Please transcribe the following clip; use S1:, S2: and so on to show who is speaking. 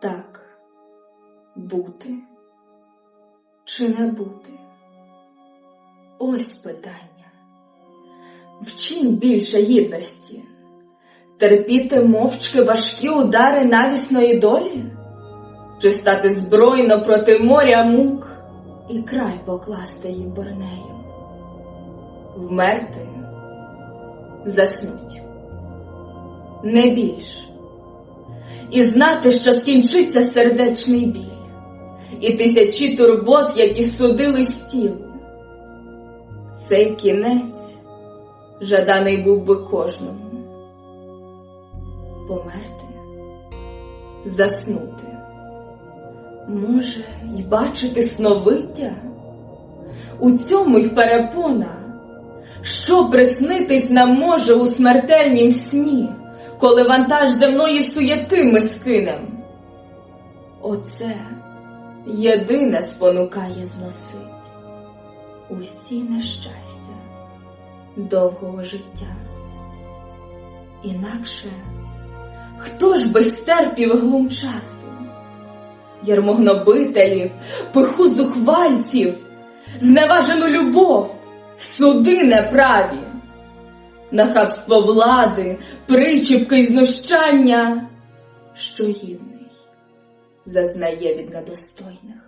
S1: Так, бути чи не бути? Ось питання. В чим більше гідності? Терпіти мовчки важкі удари навісної долі? Чи стати збройно проти моря мук і край покласти їм борнею? Вмерти, заснуть, не більш. І знати, що скінчиться сердечний біль, і тисячі турбот, які судили стіл. Цей кінець жаданий був би кожному. Померти, заснути, може, й бачити сновиття? У цьому й перепона, що приснитись нам може у смертельнім сні, коли вантаж земної суєти ми скинем. Оце єдине спонукає зносить усі нещастя довгого життя. Інакше хто ж би стерпів глум часу? Ярмо гнобителів, пиху зухвальців, зневажену любов, суди неправі, нахабство влади, причіпки й знущання, що гідний зазнає від недостойних.